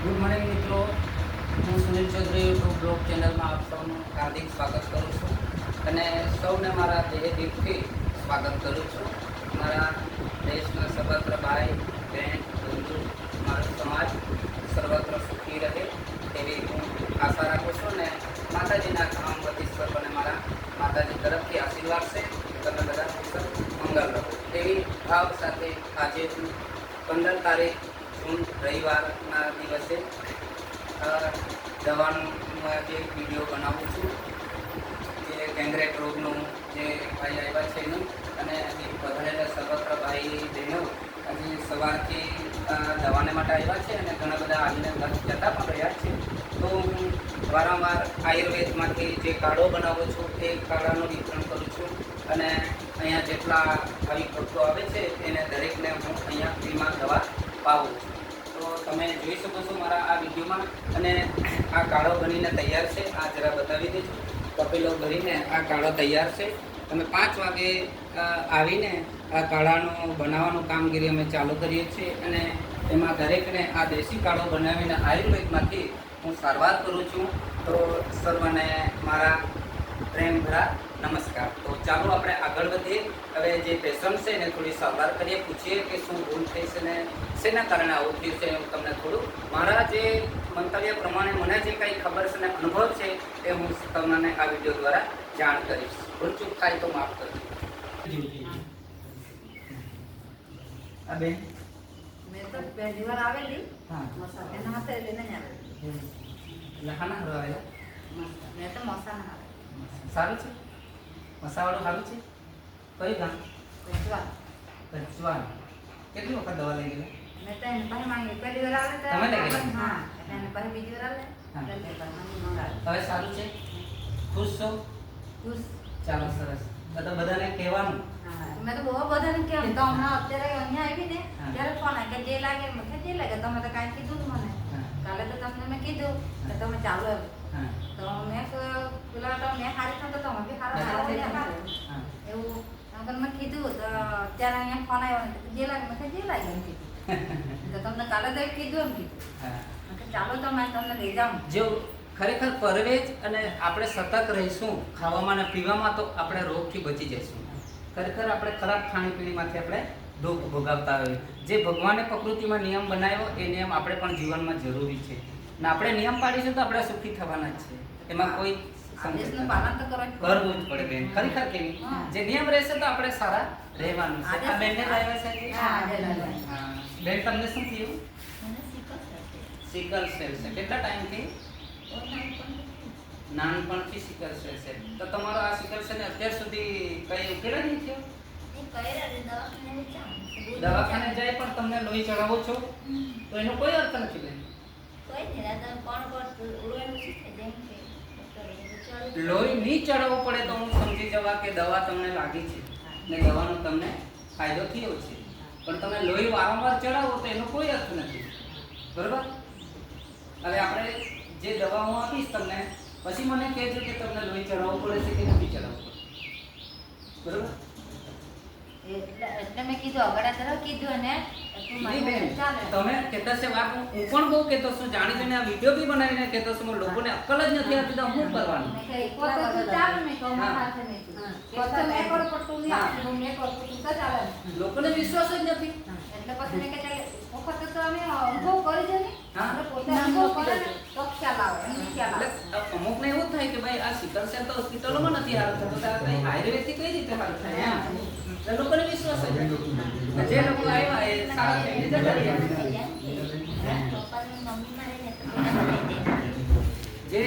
Good morning મિત્રો. હું Sunil Chaudhary YouTube blog ચેનલમાં આપ સૌનું હાર્દિક સ્વાગત કરું છું અને સૌને મારા દેહ દિલથી સ્વાગત કરું છું. મારા દેશના સર્વત્ર ભાઈ, બહેન, બંધુ, મારો સમાજ સર્વત્ર સુખી રહે તેવી હું આશા રાખું છું ને માતાજીના કામ વતી સર્વને મારા માતાજી તરફથી આશીર્વાદ છે. તમે બધા મંગલ રહો. તેવી ભાવ સાથે આજે હું પંદર તારીખ જૂન રવિવારના દિવસે દવાનું જે વીડિયો બનાવું છું, જે ગેંગ્રેટ રોગનું જે ભાઈ આવ્યા છે એનું, અને વધારેલા સર્વત્ર ભાઈ બહેનો આજે સવારથી દવાને માટે આવ્યા છે, અને ઘણા બધા આવીને ઘર જતા પણ રહ્યા છે. તો હું વારંવાર આયુર્વેદમાંથી જે કાઢો બનાવું છું, તે કાળાનું વિતરણ કરું છું, અને અહીંયા જેટલા આવી ભક્તો આવે છે, એને દરેકને હું અહીંયા ફ્રીમાં દવા પાવું છું. તમે જોઈ શકો છો મારા આ વિડીયોમાં. અને આ કાળો બનીને તૈયાર છે. આ જરા બતાવી દેજો. કપિલો ભરીને આ કાળો તૈયાર છે. તમે પાંચ વાગે આવીને આ કાળાનું બનાવવાનું કામગીરી અમે ચાલુ કરીએ છીએ. અને એમાં દરેકને આ દેશી કાળો બનાવીને આયુર્વેદમાંથી હું સારવાર કરું છું. તો સર્વને મારા પ્રેમ ભરા નમસ્કાર. તો ચાલો આપણે આગળ વધીએ. હવે જે પેશન્ટ છે એને થોડી સારવાર કરીએ પૂછીએ કે શું ભૂલ થઈ છે ને શેના કારણે આવું થયું છે હું તમને થોડું મારા જે મંતવ્ય પ્રમાણે મને જે કંઈ ખબર છે ને અનુભવ છે એ હું તમને આ વીડિયો દ્વારા જાણ કરીશ. ભૂલચૂક થાય તો માફ કરજો. આ મેં તો પહેલી વાર આવેલી. હા. એના હાથે લઈને જ આવેલી. એટલે આવ્યા? મેં તો મોસાના સારું છે? મસાવાળું સારું છે? કયું ગામ? વેચવા. પંચવાન કેટલી વખત દવા લઈ ગયેલા? મેં તો એને પાસે માંગી. પહેલી વાર આવે તો તમે લઈ ગયેલા? હા એટલે એને પાસે બીજી વાર આવે. હા. એટલે મેં પાસે મંગાવે. હવે સારું છે? ખુશ છો? ખુશ. ચાલો સરસ. તો તો બધાને કહેવાનું. હા મેં તો બહુ બધાને કેમ તો હમણાં અત્યારે અહીંયા આવી ને હા. ત્યારે ફોન આવે કે જે લાગે મેં કીધું જે લાગે તમે તો કાંઈ કીધું જ મને. હા. કાલે તો તમને મેં કીધું કે તમે ચાલો એમ. હા. તો મેં તો પેલા તો મેં હારી થતો તો હારા હારા એવું મેં કીધું તો અત્યારે અહીંયા ફોન આવ્યો જે લાગે જે લાગે એમ કીધું. તો તમને કાલે તો કીધું એમ કીધું, ચાલો તો મેં તમને લઈ જાઉં. જો ખરેખર પરવેજ અને આપણે સતત રહીશું ખાવામાં અને પીવામાં તો આપણે રોગથી બચી જઈશું. ખરેખર આપણે ખરાબ ખાણીપીણીમાંથી આપણે દુઃખ ભોગવતા હોઈએ. જે ભગવાને પ્રકૃતિમાં નિયમ બનાવ્યો એ નિયમ આપણે પણ જીવનમાં જરૂરી છે. ને આપણે નિયમ પાડીશું તો આપણે સુખી થવાના જ છે. એમાં કોઈ આદેશનું પાલન તો કરવું જ પડે. કરવું જ પડે. બેન. ખરેખર કેવી? જે નિયમ રહેશે તો આપણે સારા રહેવાનું છે. આ બેનને લાવ્યા છે હા. બેન તમને શું થયું? મને શીખો છે. સિકલ સેલ છે. કેટલા ટાઈમથી? નાનપણથી. સિકલ સેલ છે. તો તમારો આ સિકલ સેલ અત્યાર સુધી કઈ ઉકેલા જ નહીં થયો? દવાખાને જાય પણ તમને લોહી ચડાવો છો? તો એનો કોઈ અર્થ નથી બેન. કોઈ નહીં, કોણ કોણ ઉડવાનું શીખે, જેમ કે. લોહી નહીં ચડાવવું પડે તો હું સમજી જવા કે દવા તમને લાગી છે. ને દવાનો તમને ફાયદો થયો છે. પણ તમે લોહી વારંવાર ચડાવો તો એનો કોઈ અર્થ નથી. બરોબર? હવે આપણે જે દવા હું આપીશ તમને, પછી મને કહેજો કે તમને લોહી ચડાવવું પડે છે કે નથી ચડાવવું પડે. બરોબર? એટલે મેં કીધું અગડા તરફ કીધું અને તમે કહેતા છે વાત હું પણ બહુ કહેતો છું? જાણી જોઈને આ વીડિયો બી બનાવીને કહેતો છું લોકોને અક્કલ જ નથી આવતી તો હું કરવાનું. લોકોને વિશ્વાસ જ નથી. એટલે પછી મેં કીધું, વખતે તો અમે અનુભવ કરી છે ને એવું થાય કે ભાઈ આ સિકલ સેલ તો હોસ્પિટલોમાં નથી હાલ થતો હાઈવે થી કઈ રીતે હાલ થાય? એટલે લોકોને વિશ્વાસ જ જે લોકો આવ્યા એ સારા થઈને જતા રહ્યા તો. જે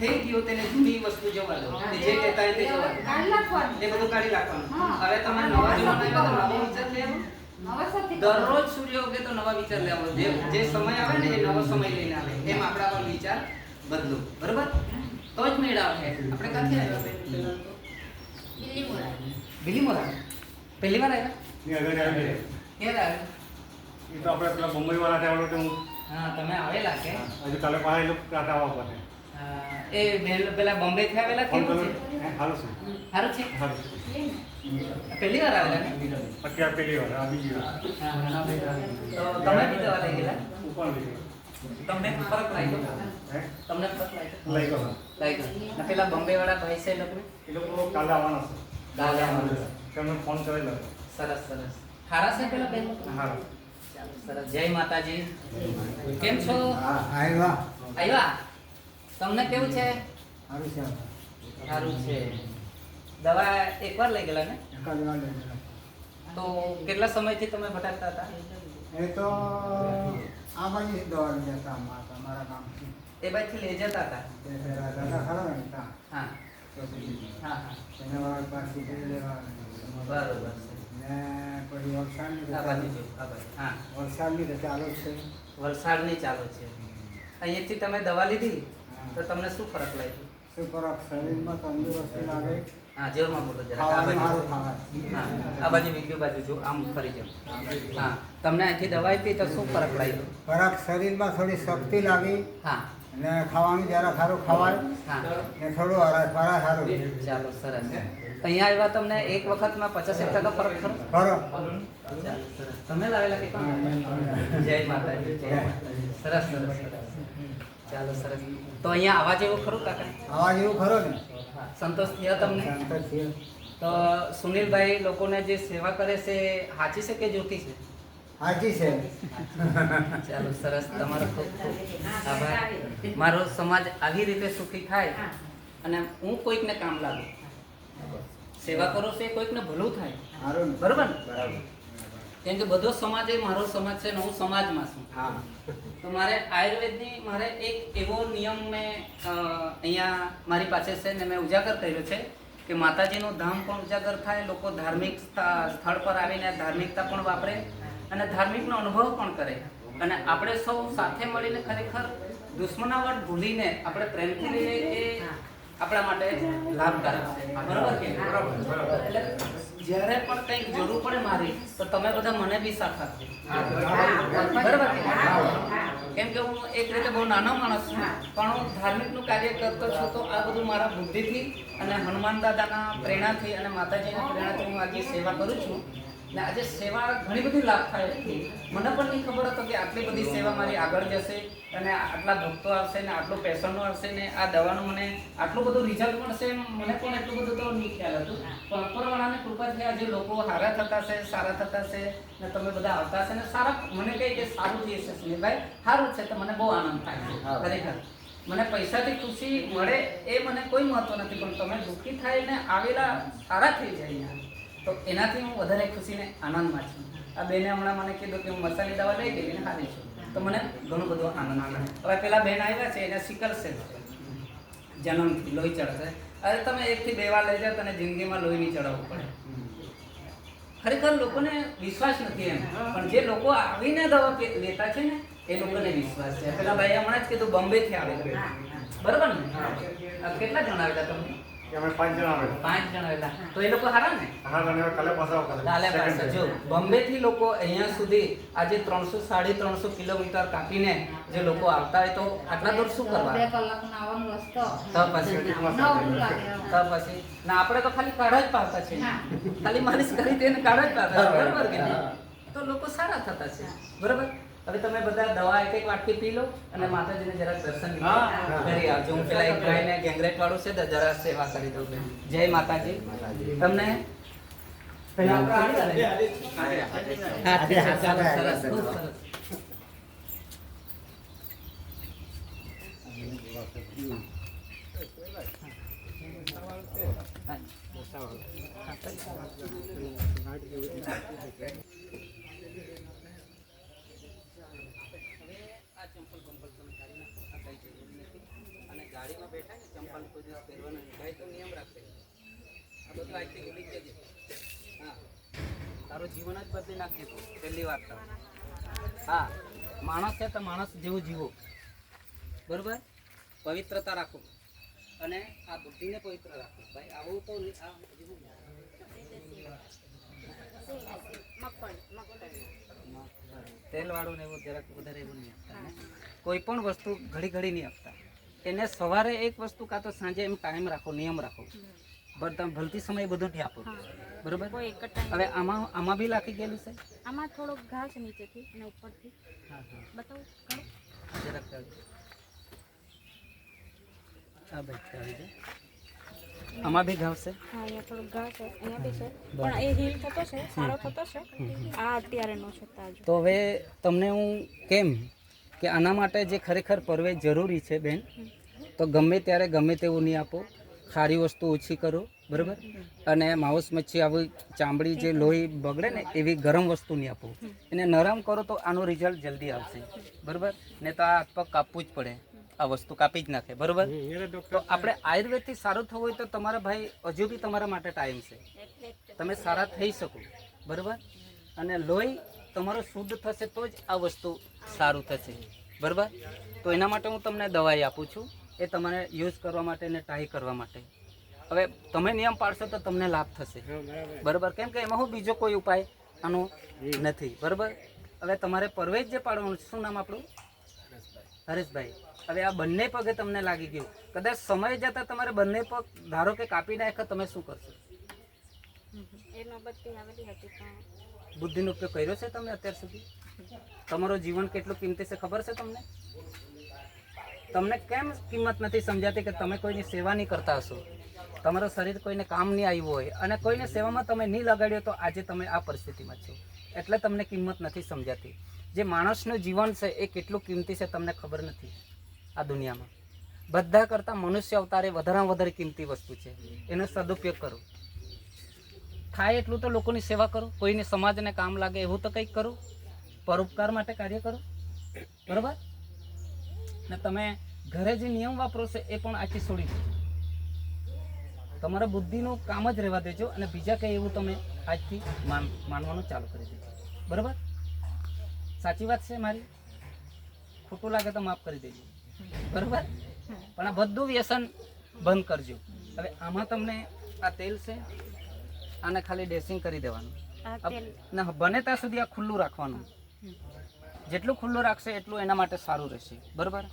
થઈ ગયું તેને જૂની વસ્તુ જવા દો. અને જે કહેતા તે જવા દો. એ બધું કાઢી રાખવાનું. હવે તમે નવા જમાના નવો વિચાર લેવો. દરરોજ સૂર્ય ઉગે તો નવા વિચાર લેવો. જે જે સમય આવે ને એ નવો સમય લઈને આવે. એમ આપણા પણ વિચાર બદલો. બરોબર? તો જ મેળ આવે. આપણે ક્યાંથી આવ્યા? તો મોડા. બિલીમોરા પહેલી વાર આવ્યા? ની આગળ આવી જાય. ક્યારે આવ્યા? એ તો આપણે પેલા મુંબઈ વાળા ટાઈમ વખતે હું હા તમે આવેલા કે? હજુ કાલે પાસે લોકો ટાટા આવવા પડે એ બેન પેલા બોમ્બે થી આવેલા કેવું છે? સારું. છે? સારું છે સારું. પહેલી વાર આવેલા ને? અત્યારે પહેલી વાર આ બીજી વાર. તો તમે બી દવા લઈ ગયેલા? હું પણ લીધી તમને ફરક લાગ્યો? તમને ફરક લાગ્યો? લઈ લાગ્યો. પેલા બોમ્બે વાળા ભાઈ છે એ લોકો? એ લોકો કાલે આવવાના છે. કાલે આવવાના છે. તેમને ફોન કરી લો સરસ સરસ. હારા છે પેલા બેન? હા ચાલો સરસ. જય માતાજી. કેમ છો? આવ્યા આવ્યા તમને કેવું છે? સારું છે. સારું છે. દવા એકવાર લઈ ગયેલા ને. તો કેટલા સમયથી તમે ભટકતા હતા? એ તો આ બાજુ દવા લઈ જતા અમારા ગામથી. એ બાજુથી લઈ જતા હતા? હા. હા હા. એને પાસે લેવા બરોબર ને પછી વલસાડની આ બાજુ જો આ બાજુ. હા. વલસાડની ચાલુ છે. વલસાડની ચાલુ છે. અહીંયાથી તમે દવા લીધી? તો તમને શું ફરક લાગ્યો? શું કરો શરીરમાં તંદુરસ્તી લાગે? હા જોરમાં બોલો જરા. આ ખાવાનું બાજુ. ખાવાય હા આ બાજુ બીજું બાજુ જો આમ ફરી જાવ હા. તમને અહીંથી દવા આપી તો શું ફરક લાગ્યો? ફરક શરીરમાં થોડી શક્તિ લાગી. હા. ને ખાવાનું જરા સારું ખવાય. ને થોડું હરાય સારું. ચાલો સરસ. અહીંયા આવ્યા તમને એક વખતમાં પચાસ એક ટકા ફરક ખરો? તમે લાવેલા કે જય માતાજી જય માતાજી. સરસ સરસ ચાલો સરસ. તો અહીંયા આવવા જેવું ખરું કાકા? આવા જેવું ખરો ને? સંતોષ થયો તમને? તો સુનિલભાઈ લોકોને જે સેવા કરે છે સાચી છે કે જૂઠી છે? સાચી છે. ચાલો સરસ. તમારો ખૂબ ખૂબ આભાર. મારો સમાજ આવી રીતે સુખી થાય અને હું કોઈકને કામ લાગુ. સેવા કરો છો કોઈકને ભલું થાય. બરોબર ને? કેમ કે બધો સમાજ એ મારો સમાજ છે ને હું સમાજમાં છું. તો મારે આયુર્વેદની મારે એક એવો નિયમ મેં અહીંયા મારી પાસે છે ને મેં ઉજાગર કર્યો છે કે માતાજીનું ધામ પણ ઉજાગર થાય લોકો ધાર્મિક સ્થળ પર આવીને ધાર્મિકતા પણ વાપરે અને ધાર્મિકનો અનુભવ પણ કરે. અને આપણે સૌ સાથે મળીને ખરેખર દુશ્મનાવટ ભૂલીને આપણે પ્રેમથી એ આપણા માટે લાભકારક છે. બરોબર કે એટલે જ્યારે પણ કંઈક જરૂર પડે મારી તો તમે બધા મને બી સાથ આપજો. બરાબર કે? કેમ કે હું એક રીતે બહુ નાનો માણસ છું પણ હું ધાર્મિકનું કાર્ય કરતો છું તો આ બધું મારા બુદ્ધિથી અને હનુમાન દાદાના પ્રેરણાથી અને માતાજીના પ્રેરણાથી હું આજે સેવા કરું છું. ને આજે સેવા ઘણી બધી લાભ થાય છે. મને પણ નહીં ખબર હતો કે આટલી બધી સેવા મારી આગળ જશે અને આટલા ભક્તો આવશે ને આટલું પેશન્ટો આવશે ને આ દવાનું મને આટલું બધું રિઝલ્ટ મળશે મને પણ એટલું બધું તો નહીં ખ્યાલ હતું. પણ ઉપરવાળાની કૃપાથી આજે લોકો સારા થતા છે સારા થતા છે ને તમે બધા આવતા છે ને સારા મને કહે કે સારું થઈ જશે સુનિલભાઈ. સારું છે તો મને બહુ આનંદ થાય છે. ખરેખર. મને પૈસાથી ખુશી મળે એ મને કોઈ મહત્વ નથી પણ તમે દુઃખી થાય ને આવેલા સારા થઈ જાય તો એનાથી હું વધારે ખુશીને આનંદમાં છું. આ બેને હમણાં મને કીધું કે હું મસાલી દવા લઈ ગઈ એને હારી છું. તો મને ઘણો બધો આનંદ આવે હવે પેલા બેન આવ્યા છે, એને સિકલ છે. જન્મથી લોહી ચડશે. અરે તમે એકથી બે વાર લઈ જાઓ તને જિંદગીમાં લોહી નહીં ચડાવવું પડે. ખરેખર લોકોને વિશ્વાસ નથી એમ. પણ જે લોકો આવીને દવા લેતા છે ને, એ લોકોને વિશ્વાસ છે. પેલા ભાઈ હમણાં જ કીધું બોમ્બે થી આવેલા બરાબર ને? કેટલા જણ આવેલા તમને? અમે પાંચ જણા આવે પાંચ જણ આવેલા. તો એ લોકો હારા ને? હા કાલે પાછા જો બોમ્બે થી લોકો અહીંયા સુધી આજે ત્રણસો સાડી ત્રણસો કિલોમીટર કાપીને જે લોકો આવતા હોય તો આટલા દૂર શું કરવા બે કલાકનો આવવાનો રસ્તો. તો પછી. તો પછી. ના આપણે તો ખાલી કાઢા જ પાડતા છે ખાલી માલિશ કરી દે કાઢ જ પાડતા છે બરાબર. કે તો લોકો સારા થતા છે. બરાબર? હવે તમે બધા દવા એક એક વાટકી પી લો અને માતાજીને જરા દર્શન કરી આવજો. હું પેલા એક ભાઈને ગેંગરેટ વાળું છે તો જરા સેવા કરી દઉં જય માતાજી. તમને? Thank આપણે આવી ગયા ને? હા, ઠીક છે. ચાલો, સરસ, ખૂબ સરસ. આ ચંપલ બંપલ તમે કાઢી નાખો. આ કાંઈ જરૂર નથી. અને ગાડીમાં બેઠા ને કોઈ દિવસ નહીં. ભાઈ, તો નિયમ રાખે આ બધું આજથી ભૂલી જજે. હા. તારું જીવન જ બદલી નાખજે તું. પહેલી વાત હા. માણસ છે તો માણસ જેવું જીવો. બરાબર? પવિત્રતા રાખો. અને આ બુદ્ધિને પવિત્ર રાખો. ભાઈ, આવું તો આ જેવું. તેલ વાળું ને એવું જરાક વધારે એવું નહીં આપતા કોઈ પણ વસ્તુ ઘડી ઘડી નહીં આપતા. એને સવારે એક વસ્તુ કાં તો સાંજે એમ ટાઈમ રાખો નિયમ રાખો. બટ તમે ભલતી સમય બધું નહીં આપો. બરોબર? હવે આમાં આમાં બી લાખી ગયેલું છે? આમાં થોડોક ઘાસ નીચેથી અને ઉપરથી. હા હા. બતાવું જરાક જરા આ ભાઈ આવી જાય આમાં બી ઘાસ છે? હા અહીંયા થોડુંક ઘાસ છે. અહીંયા બી છે. પણ એ હીલ થતો છે સારો થતો છે. આ અત્યારે નો છે તાજો. તો હવે તમને હું કેમ કે આના માટે જે ખરેખર પરવે જરૂરી છે બેન તો ગમે ત્યારે ગમે તેવું નહીં આપો. ખારી વસ્તુ ઓછી કરો બરાબર? અને માઉસ મચ્છી આવી ચામડી જે લોહી બગડે ને એવી ગરમ વસ્તુ નહીં આપો. એને નરમ કરો તો આનું રિઝલ્ટ જલ્દી આવશે બરાબર? ને તો આ હાથ પગ કાપવું જ પડે. આ વસ્તુ કાપી જ નાખે બરાબર? તો આપણે આયુર્વેદથી સારું થવું હોય તો તમારા ભાઈ હજુ બી તમારા માટે ટાઈમ છે. તમે સારા થઈ શકો બરાબર? અને લોહી તમારું શુદ્ધ થશે તો જ આ વસ્તુ સારું થશે બરાબર? તો એના માટે હું તમને દવાઈ આપું છું. એ તમારે યુઝ કરવા માટે ને ટ્રાય કરવા માટે. હવે તમે નિયમ પાડશો તો તમને લાભ થશે. બરાબર. કેમ કે એમાં હું બીજો કોઈ ઉપાય આનો નથી. બરાબર? હવે તમારે પરવેજ જે પાડવાનું શું નામ આપણું? હરેશભાઈ. હવે આ બંને પગે તમને લાગી ગયું. કદાચ સમય જતા તમારે બંને પગ ધારો કે કાપી નાખો તમે શું કરશો? બુદ્ધિનો ઉપયોગ કર્યો છે તમે અત્યાર સુધી? તમારું જીવન કેટલું કિંમતી છે ખબર છે તમને? તમને કેમ કિંમત નથી સમજાતી કે તમે કોઈની સેવા નહીં કરતા હશો? તમારું શરીર કોઈને કામ નહીં આવ્યું હોય અને કોઈને સેવામાં તમે નહીં લગાડ્યો તો આજે તમે આ પરિસ્થિતિમાં છો. એટલે તમને કિંમત નથી સમજાતી. જે માણસનું જીવન છે એ કેટલું કિંમતી છે તમને ખબર નથી આ દુનિયામાં. બધા કરતાં મનુષ્ય અવતારે વધારેમાં વધારે કિંમતી વસ્તુ છે. એનો સદુપયોગ કરો. થાય એટલું તો લોકોની સેવા કરો. કોઈને સમાજને કામ લાગે એવું તો કંઈક કરો. પરોપકાર માટે કાર્ય કરો. બરાબર? ને તમે ઘરે જે નિયમ વાપરો છો એ પણ આખી છોડી દો તમારા બુદ્ધિનું કામ જ રહેવા દેજો અને બીજા કંઈ એવું તમે આજથી માન માનવાનું ચાલુ કરી દેજો. બરાબર? સાચી વાત છે મારી? ખોટું લાગે તો માફ કરી દેજો. બરાબર? પણ આ બધું વ્યસન બંધ કરજો. હવે આમાં તમને આ તેલ છે આને ખાલી ડ્રેસિંગ કરી દેવાનું. ના બને ત્યાં સુધી આ ખુલ્લું રાખવાનું. જેટલું ખુલ્લું રાખશે એટલું એના માટે સારું રહેશે. બરાબર?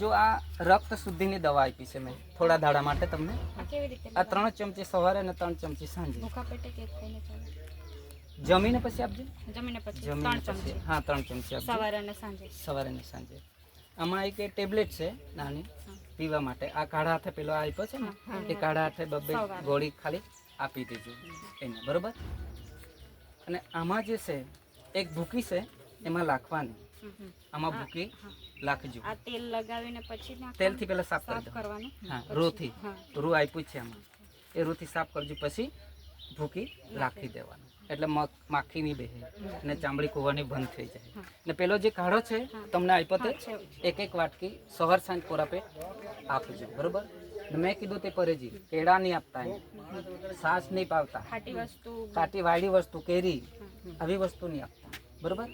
જો આ રક્ત શુદ્ધિની દવા આપી છે મેં થોડા દાડા માટે તમને. આ ત્રણ ચમચી સવારે અને ત્રણ ચમચી સાંજે. જમીને પછી આપજો. જમીને પછી હા ત્રણ ચમચી સવારે અને સાંજે. સવારે અને સાંજે. આમાં એક ટેબ્લેટ છે નાની પીવા માટે. આ કાઢા હાથે પેલો આપ્યો છે ને એ કાઢા હાથે બબ્બે ગોળી ખાલી આપી દેજો એને બરોબર? અને આમાં જે છે એક ભૂકી છે એમાં લાખવાની. આમાં ભૂકી લાખજો. આ તેલ લગાવીને પછી? તેલથી પહેલા સાફ કરી કરવાનું હા રૂથી. રૂ આપ્યું છે આમાં. એ રૂથી સાફ કરજો પછી ભૂકી રાખી દેવાનું. એટલે માખી નહીં બેસે. અને ચામડી કૂવાની બંધ થઈ જાય. ને પેલો જે કાઢો છે તમને આપ્યો તે. એક એક વાટકી સવાર સાંજ કોરાપે આપજો બરોબર? મેં કીધું તે પરેજી કેળા નહીં આપતા સાસ નહીં પાવતા. ખાટી વસ્તુ. કાટી વાળી વસ્તુ કેરી આવી વસ્તુ નહીં આપતા. બરોબર?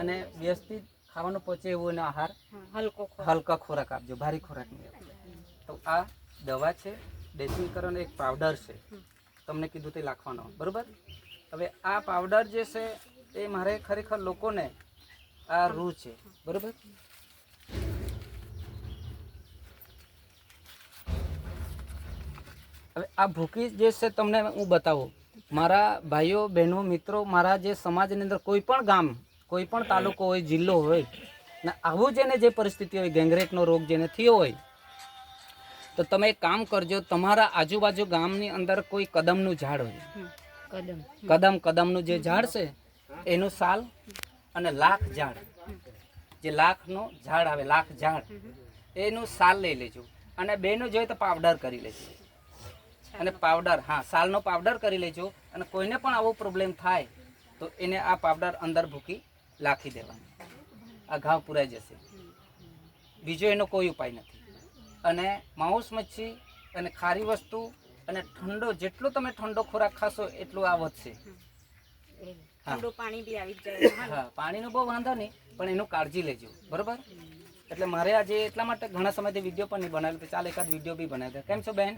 અને વ્યવસ્થિત ખાવાનું પચે એવો એનો આહાર હલકો હલકા ખોરાક આપજો ભારી ખોરાક નહીં આપજો તો આ દવા છે ડ્રેસિંગ કરવાનો એક પાવડર છે. તમને કીધું તે લાખવાનો. બરોબર? હવે આ પાવડર જે છે એ મારે ખરેખર લોકોને આ રૂ છે. બરોબર? હવે આ ભૂકી જે છે તમને હું બતાવું. મારા ભાઈઓ બહેનો મિત્રો મારા જે સમાજની અંદર કોઈ પણ ગામ કોઈ પણ તાલુકો હોય જિલ્લો હોય ને આવું જેને જે પરિસ્થિતિ હોય ગેંગરેટનો રોગ જેને થયો હોય તો તમે એક કામ કરજો તમારા આજુબાજુ ગામની અંદર કોઈ કદમનું ઝાડ હોય. કદમ. કદમ કદમનું જે ઝાડ છે એનું સાલ અને લાખ ઝાડ. જે લાખનો ઝાડ આવે લાખ ઝાડ એનું સાલ લઈ લેજો. અને બેનું જોઈએ તો પાવડર કરી લેજો. અને પાવડર હા સાલનો પાવડર કરી લેજો. અને કોઈને પણ આવો પ્રોબ્લેમ થાય તો એને આ પાવડર અંદર ભૂકી લાખી દેવાનું. આ ઘાવ પુરાઈ જશે. બીજો એનો કોઈ ઉપાય નથી. અને માઉસ મચ્છી અને ખારી વસ્તુ અને ઠંડો જેટલો તમે ઠંડો ખોરાક ખાશો એટલું આ વધશે. પાણી બી આવી જાય હા. પાણીનો બહુ વાંધો નહીં પણ એનું કાળજી લેજો. બરોબર? એટલે મારે આજે એટલા માટે ઘણા સમયથી વીડિયો પણ નહીં બનાવ્યો ચાલ એકાદ વીડિયો બી બનાવી દે. કેમ છો બેન?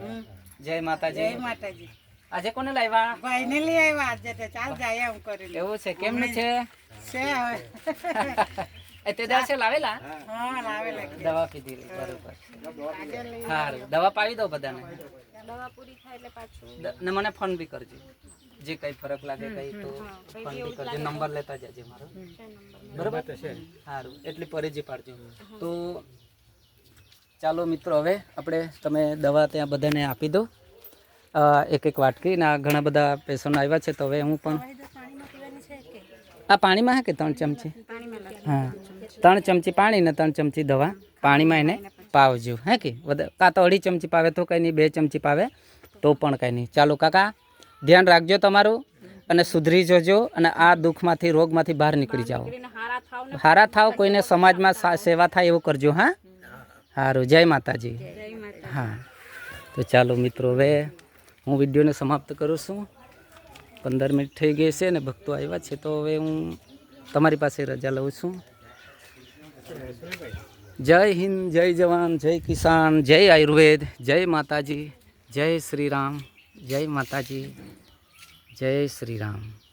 જય માતાજી. જય માતાજી. આજે કોને લાવ્યા ભાઈ ને લઈ આવ્યા આજે તો ચાલ જાય એમ કરી એવું છે કેમ છે? છે હવે. તે દિવસે લાવેલા? હા લાવેલા દવા પીધી બરોબર સારું દવા પાવી દો બધાને. દવા પૂરી થાય એટલે પાછું ને મને ફોન બી કરજો. જે કઈ ફરક લાગે કઈ તો ફોન બી કરજો. નંબર લેતા જજે મારો. બરાબર? સારું એટલી પરેજી પાડજો તો ચાલો મિત્રો હવે આપણે તમે દવા ત્યાં બધાને આપી દો. એક એક વાટકી ને આ ઘણા બધા પેશન્ટ આવ્યા છે તો હવે હું પણ આ પાણીમાં હા કે ત્રણ ચમચી? હા. ત્રણ ચમચી પાણી ને ત્રણ ચમચી દવા. પાણીમાં એને પાવજો. હે કે? કાં તો અઢી ચમચી પાવે તો કંઈ નહીં, બે ચમચી પાવે તો પણ કંઈ નહીં. ચાલો કાકા, ધ્યાન રાખજો તમારું અને સુધરી જજો અને આ દુઃખમાંથી, રોગમાંથી બહાર નીકળી જાઓ. હારા થાવ, કોઈને સમાજમાં સેવા થાય એવું કરજો, હા? સારું જય માતાજી. હા. તો ચાલો મિત્રો, હવે હું વિડીયોને સમાપ્ત કરું છું. પંદર મિનિટ થઈ ગઈ છે ને ભક્તો આવ્યા છે, તો હવે હું તમારી પાસે રજા લઉં છું. જય હિન્દ, જય જવાન, જય કિસાન, જય આયુર્વેદ, જય માતાજી, જય શ્રી રામ જય માતાજી, જય શ્રી રામ